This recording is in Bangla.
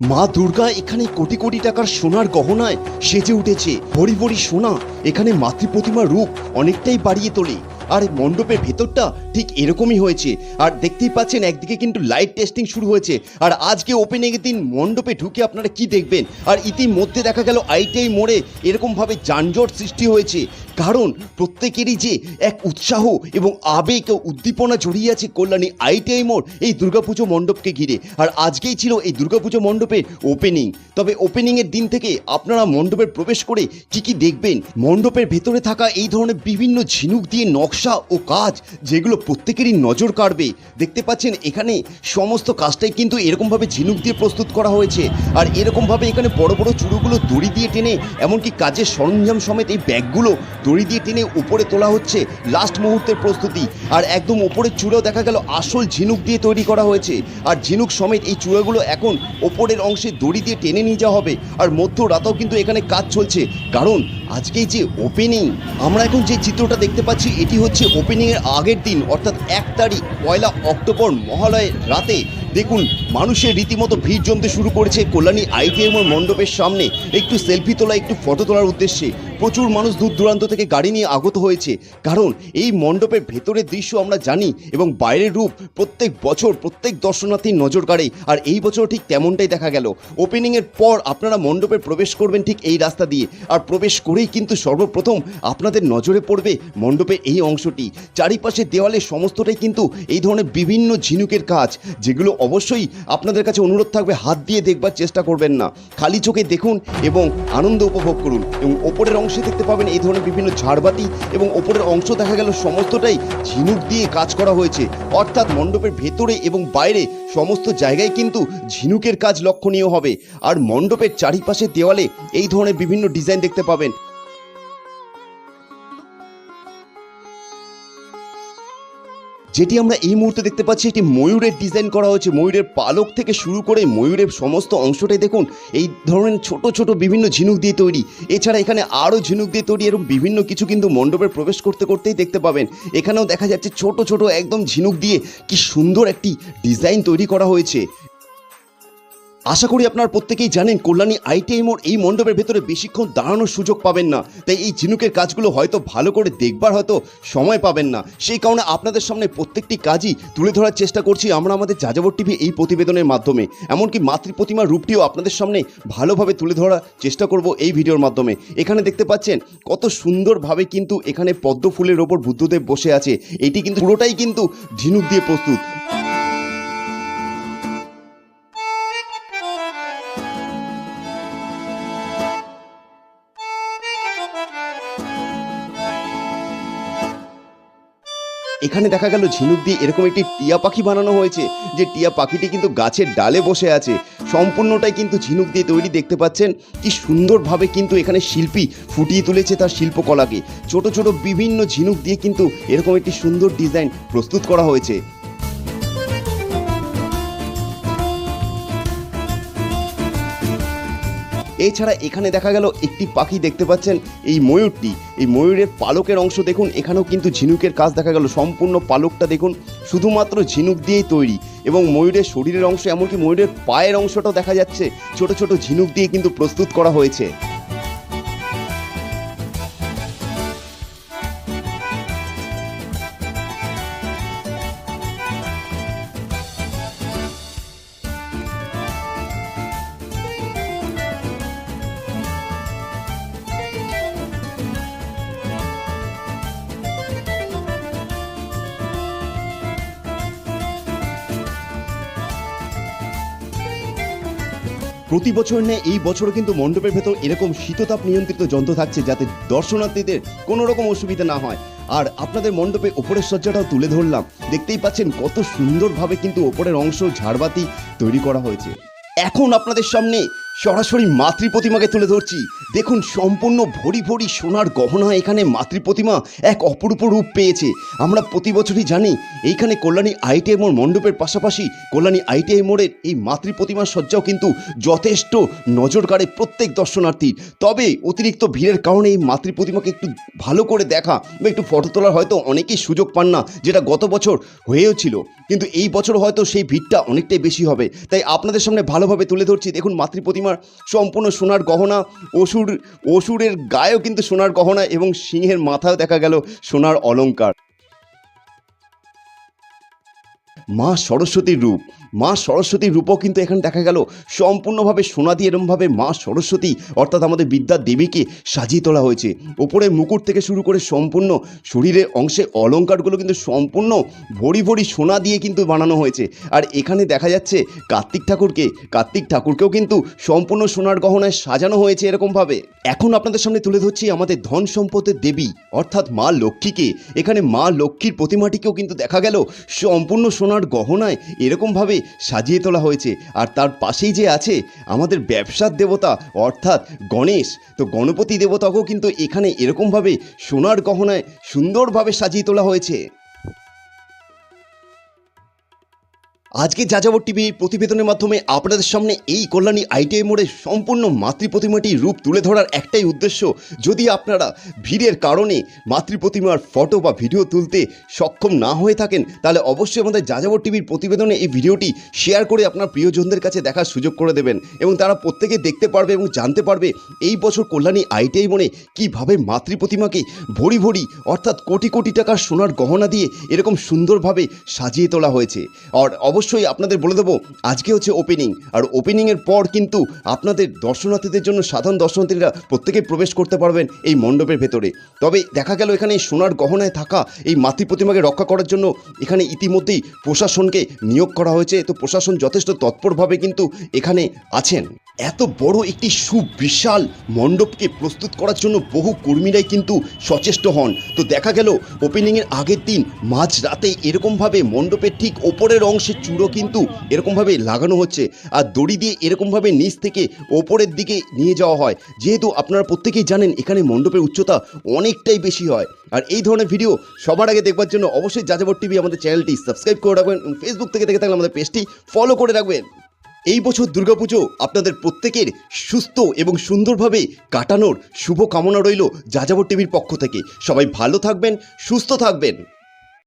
মা দুর্গা এখানে কোটি কোটি টাকার সোনার গহনায় সেজে উঠেছে। ভরি ভরি সোনা এখানে মাতৃ প্রতিমার রূপ অনেকটাই বাড়িয়ে তোলে। আর মণ্ডপের ভেতরটা ঠিক এরকমই হয়েছে। আর দেখতেই পাচ্ছেন, একদিকে কিন্তু লাইট টেস্টিং শুরু হয়েছে। আর আজকে ওপেনিং এর দিন মণ্ডপে ঢুকে আপনারা কি দেখবেন? আর ইতিমধ্যে দেখা গেল আইটিআই মোড়ে এরকমভাবে যানজট সৃষ্টি হয়েছে। কারণ প্রত্যেকেরই যে এক উৎসাহ এবং আবেগ ও উদ্দীপনা জড়িয়ে আছে কল্যাণী আইটিআই মোড়, এই দুর্গাপুজো মণ্ডপকে ঘিরে। আর আজকেই ছিল এই দুর্গাপুজো মণ্ডপের ওপেনিং তবে ওপেনিং এর দিন থেকে আপনারা মণ্ডপের প্রবেশ করে কি কি দেখবেন? মণ্ডপের ভেতরে থাকা এই ধরনের বিভিন্ন ঝিনুক দিয়ে নকশা ও কাজ যেগুলো প্রত্যেকেরই নজর কাড়বে। দেখতে পাচ্ছেন, এখানে সমস্ত কাজটাই কিন্তু এরকমভাবে ঝিনুক দিয়ে প্রস্তুত করা হয়েছে। আর এরকমভাবে এখানে বড় বড় চূড়োগুলো দড়ি দিয়ে টেনে, এমনকি কাজের সরঞ্জাম সমেত এই ব্যাগগুলো দড়ি দিয়ে টেনে উপরে তোলা হচ্ছে লাস্ট মুহূর্তের প্রস্তুতি। আর একদম উপরের চূড়াও দেখা গেল আসল ঝিনুক দিয়ে তৈরি করা হয়েছে। আর ঝিনুক সমেত এই চূড়াগুলো এখন ওপরের অংশে দড়ি দিয়ে টেনে নিয়ে যাওয়া হবে। আর মধ্য মধ্যরাতেও কিন্তু এখানে কাজ চলছে। কারণ আজকেই যে ওপেনিং আমরা এখন যে চিত্রটা দেখতে পাচ্ছি, এটি হচ্ছে ওপেনিং এর আগের দিন, অর্থাৎ এক তারিখ, পয়লা অক্টোবর মহালয়ের রাতে। দেখুন, মানুষের রীতিমতো ভিড় জমতে শুরু করেছে কল্যাণী আইটিএম মণ্ডপের সামনে। একটু সেলফি তোলা, একটু ফটো তোলার উদ্দেশ্যে। প্রচুর মানুষ দূর দূরান্ত থেকে গাড়ি নিয়ে আগত হয়েছে। কারণ এই মণ্ডপের ভেতরের দৃশ্য আমরা জানি এবং বাইরের রূপ প্রত্যেক বছর প্রত্যেক দর্শনার্থীর নজর কাড়ে। আর এই বছর ঠিক তেমনটাই দেখা গেল। ওপেনিংয়ের পর আপনারা মণ্ডপে প্রবেশ করবেন ঠিক এই রাস্তা দিয়ে। আর প্রবেশ করেই কিন্তু সর্বপ্রথম আপনাদের নজরে পড়বে মণ্ডপের এই অংশটি। চারিপাশে দেওয়ালে সমস্তটাই কিন্তু এই ধরনের বিভিন্ন ঝিনুকের কাজ, যেগুলো অবশ্যই আপনাদের কাছে অনুরোধ থাকবে, হাত দিয়ে দেখবার চেষ্টা করবেন না। খালি চোখে দেখুন এবং আনন্দ উপভোগ করুন এবং ওপরের অংশে দেখতে পাবেন এই ধরনের বিভিন্ন ঝাড়বাতি এবং ওপরের অংশ দেখা গেল সমস্তটাই ঝিনুক দিয়ে কাজ করা হয়েছে। অর্থাৎ মণ্ডপের ভেতরে এবং বাইরে সমস্ত জায়গায় কিন্তু ঝিনুকের কাজ লক্ষণীয় হবে। আর মণ্ডপের চারিপাশে দেওয়ালে এই ধরনের বিভিন্ন ডিজাইন দেখতে পাবেন। যেটি আমরা এই মুহূর্তে দেখতে পাচ্ছি, এটি ময়ূরের ডিজাইন করা হয়েছে। ময়ূরের পালক থেকে শুরু করে ময়ূরের সমস্ত অংশটাই দেখুন, এই ধরনের ছোট ছোট বিভিন্ন ঝিনুক দিয়ে তৈরি। এছাড়া এখানে আরও ঝিনুক দিয়ে তৈরি এরকম বিভিন্ন কিছু কিন্তু মণ্ডপে প্রবেশ করতে, করতেই দেখতে পাবেন। এখানেও দেখা যাচ্ছে ছোট ছোট একদম ঝিনুক দিয়ে কি সুন্দর একটি ডিজাইন তৈরি করা হয়েছে। আশা করি আপনার প্রত্যেকেই জানেন কল্যাণী আইটিআই মোড় এই মণ্ডপের ভেতরে বেশিক্ষণ দাঁড়ানোর সুযোগ পাবেন না। তাই এই ঝিনুকের কাজগুলো হয়তো ভালো করে দেখবার হয়তো সময় পাবেন না। সেই কারণে আপনাদের সামনে প্রত্যেকটি কাজই তুলে ধরার চেষ্টা করছি আমরা আমাদের যাযাবর টিভি এই প্রতিবেদনের মাধ্যমে। এমনকি মাতৃ প্রতিমার রূপটিও আপনাদের সামনে ভালোভাবে তুলে ধরার চেষ্টা করব এই ভিডিওর মাধ্যমে। এখানে দেখতে পাচ্ছেন কত সুন্দরভাবে কিন্তু এখানে পদ্ম ফুলের ওপর বুদ্ধদেব বসে আছে। এটি কিন্তু পুরোটাই কিন্তু ঝিনুক দিয়ে প্রস্তুত। এখানে দেখা গেল ঝিনুক দিয়ে এরকম একটি টিয়া পাখি বানানো হয়েছে, যে টিয়া পাখিটি কিন্তু গাছের ডালে বসে আছে। সম্পূর্ণটাই কিন্তু ঝিনুক দিয়ে তৈরি, দেখতে পাচ্ছেন? কি সুন্দরভাবে কিন্তু এখানে শিল্পী ফুটিয়ে তুলেছে তার শিল্পকলাকে। ছোট ছোট বিভিন্ন ঝিনুক দিয়ে কিন্তু এরকম একটি সুন্দর ডিজাইন প্রস্তুত করা হয়েছে। এছাড়া এখানে দেখা গেল একটি পাখি দেখতে পাচ্ছেন, এই ময়ূরটি। এই ময়ূরের পালকের অংশ দেখুন, এখানেও কিন্তু ঝিনুকের কাজ দেখা গেল। সম্পূর্ণ পালকটা দেখুন, শুধুমাত্র ঝিনুক দিয়েই তৈরি এবং ময়ূরের শরীরের অংশ, এমনকি ময়ূরের পায়ের অংশটাও দেখা যাচ্ছে। ছোট ছোট ঝিনুক দিয়ে কিন্তু প্রস্তুত করা হয়েছে। প্রতি বছর নেয় এই বছরও কিন্তু মণ্ডপের ভেতর এরকম শীততাপ নিয়ন্ত্রিত যন্ত্র থাকছে যাতে দর্শনার্থীদের কোনো রকম অসুবিধা না হয়। আর আপনাদের মণ্ডপে ওপরের সজ্জাটাও তুলে ধরলাম। দেখতেই পাচ্ছেন কত সুন্দরভাবে কিন্তু ওপরের অংশ ঝাড়বাতি তৈরি করা হয়েছে। এখন আপনাদের সামনে সরাসরি মাতৃ প্রতিমাকে তুলে ধরছি। দেখুন, সম্পূর্ণ ভরি ভরি সোনার গহনা এখানে মাতৃ প্রতিমা এক অপরূপ রূপ পেয়েছে। আমরা প্রতি বছরই জানি, এইখানে কল্যাণী আইটিআই মোড় মণ্ডপের পাশাপাশি কল্যাণী আইটিআই মোড়ের এই মাতৃ প্রতিমার সজ্জাও কিন্তু যথেষ্ট নজর কাড়ে প্রত্যেক দর্শনার্থীর তবে অতিরিক্ত ভিড়ের কারণে এই মাতৃ প্রতিমাকে একটু ভালো করে দেখা বা একটু ফটো তোলার হয়তো অনেকেই সুযোগ পান না, যেটা গত বছর হয়েও ছিল। কিন্তু এই বছর হয়তো সেই ভিড়টা অনেকটাই বেশি হবে। তাই আপনাদের সামনে ভালোভাবে তুলে ধরছি। দেখুন মাতৃ প্রতিমার সম্পূর্ণ সোনার গহনা, অসুর, অসুরের গায়েও কিন্তু সোনার গহনা এবং সিংহের মাথাও দেখা গেল সোনার অলংকার। মা সরস্বতীর রূপ। মা সরস্বতীর রূপও কিন্তু এখানে দেখা গেল। সম্পূর্ণভাবে সোনা দিয়ে এরমভাবে মা সরস্বতী, অর্থাৎ আমাদের বিদ্যার দেবীকে সাজিয়ে তোলা হয়েছে। ওপরে মুকুট থেকে শুরু করে সম্পূর্ণ শরীরের অংশে অলঙ্কারগুলো কিন্তু সম্পূর্ণ ভরি ভরি সোনা দিয়ে কিন্তু বানানো হয়েছে। আর এখানে দেখা যাচ্ছে কার্তিক ঠাকুরকে। কার্তিক ঠাকুরকেও কিন্তু সম্পূর্ণ সোনার গহনায় সাজানো হয়েছে এরকমভাবে। এখন আপনাদের সামনে তুলে ধরছি আমাদের ধন সম্পদের দেবী, অর্থাৎ মা লক্ষ্মীকে। এখানে মা লক্ষ্মীর প্রতিমাটিকেও কিন্তু দেখা গেল সম্পূর্ণ সোনার গহনায় এরকমভাবে সাজিয়ে তোলা হয়েছে। আর তার পাশেই যে আছে আমাদের ব্যবসার দেবতা, অর্থাৎ গণেশ। তো গণপতি দেবতাকেও কিন্তু এখানে এরকমভাবে সোনার গহনায় সুন্দরভাবে সাজিয়ে তোলা হয়েছে। আজকে যাযাবর টিভির প্রতিবেদনের মাধ্যমে আপনাদের সামনে এই কল্যাণী আইটিআই মোড়ে সম্পূর্ণ মাতৃ প্রতিমাটির রূপ তুলে ধরার একটাই উদ্দেশ্য, যদি আপনারা ভিড়ের কারণে মাতৃ প্রতিমার ফটো বা ভিডিও তুলতে সক্ষম না হয়ে থাকেন, তাহলে অবশ্যই আমাদের যাযাবর টিভির প্রতিবেদনে এই ভিডিওটি শেয়ার করে আপনার প্রিয়জনদের কাছে দেখার সুযোগ করে দেবেন এবং তারা প্রত্যেকে দেখতে পারবে এবং জানতে পারবে এই বছর কল্যাণী আইটিআই মোড়ে কীভাবে মাতৃ প্রতিমাকে ভরি ভরি, অর্থাৎ কোটি কোটি টাকার সোনার গহনা দিয়ে এরকম সুন্দরভাবে সাজিয়ে তোলা হয়েছে। আর অবশ্যই আপনাদের বলে দেবো, আজকে হচ্ছে ওপেনিং আর ওপেনিংয়ের পর কিন্তু আপনাদের দর্শনার্থীদের জন্য সাধারণ দর্শনার্থীরা প্রত্যেকে প্রবেশ করতে পারবেন এই মণ্ডপের ভেতরে। তবে দেখা গেল এখানে সোনার গহনায় থাকা এই মাতৃ প্রতিমাকে রক্ষা করার জন্য এখানে ইতিমধ্যেই প্রশাসনকে নিয়োগ করা হয়েছে। তো প্রশাসন যথেষ্ট তৎপরভাবে কিন্তু এখানে আছেন। এত বড় একটি সুবিশাল মণ্ডপকে প্রস্তুত করার জন্য বহু কর্মীরাই কিন্তু সচেষ্ট হন। তো দেখা গেল ওপেনিংয়ের আগের দিন মাঝ রাতে এরকমভাবে মণ্ডপের ঠিক ওপরের অংশে চূড়ো কিন্তু এরকমভাবে লাগানো হচ্ছে। আর দড়ি দিয়ে এরকমভাবে নিচ থেকে ওপরের দিকে নিয়ে যাওয়া হয়। যেহেতু আপনারা প্রত্যেকেই জানেন, এখানে মণ্ডপের উচ্চতা অনেকটাই বেশি হয়। আর এই ধরনের ভিডিও সবার আগে দেখবার জন্য অবশ্যই যাযাবর টিভি আমাদের চ্যানেলটি সাবস্ক্রাইব করে রাখবেন এবং ফেসবুক থেকে দেখে থাকলে আমাদের পেজটি ফলো করে রাখবেন। এই বছর দুর্গাপুজো আপনাদের প্রত্যেকের সুস্থ এবং সুন্দরভাবে কাটানোর শুভ কামনা রইল যাযাবর টিভির পক্ষ থেকে। সবাই ভালো থাকবেন, সুস্থ থাকবেন।